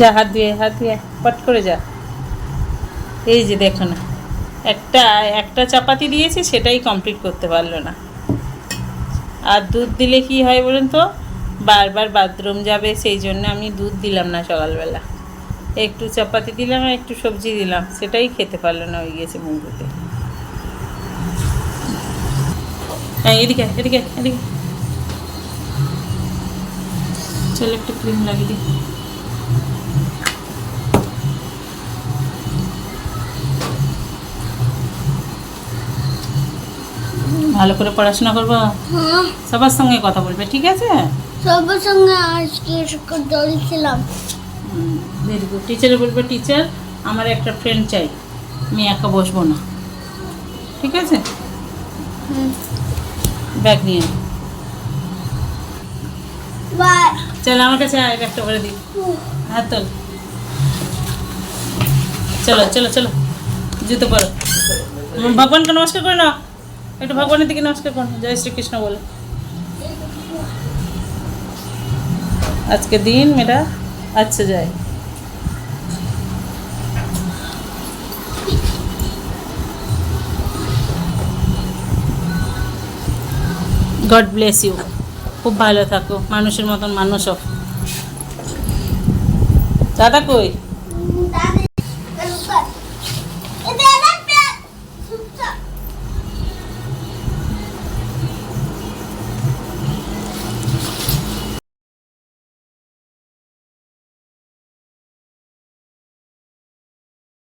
যা, হাত দিয়ে হাত দিয়ে, পট করে যা। এই যে দেখো না, একটা একটা চাপাতি দিয়েছি, সেটাই কমপ্লিট করতে পারল না। আর দুধ দিলে কি হয় বলুন তো? বারবার বাথরুম যাবে, সেই জন্য আমি দুধ দিলাম না সকালবেলা। একটু চাপাতি দিলাম একটু সবজি দিলাম, সেটাই খেতে পারল না, হয়ে গেছে মুগুতে হ্যাঁ এদিকে এদিকে এদিকে। চল একটু ক্রিম লাগিয়ে দিই। ভালো করে পড়াশোনা করব? হ্যাঁ। সবার সঙ্গে কথা বলবে ঠিক আছে? সবার সঙ্গে আজকে দৌড়েছিলাম ভেরি গুড টিচারে বলবে টিচার আমার একটা ফ্রেন্ড চাই। আমি একা বসবো না। ঠিক আছে? হুম। ব্যাগ নিয়ে চল আমার কাছে আয় ব্যাগটা করে দিই। হাত তোল। চলো চলো চলো। জুতো পরো। ভগবানকে নমস্কার করে নাও। একটু ভগবানের দিকে নমস্কার করো। জয় শ্রীকৃষ্ণ বলো। আজকে দিন মেয়েরা আচ্ছা যায়। গড ব্লেস ইউ খুব ভালো থাকো। মানুষের মতন মানুষ হোক দাদা কই?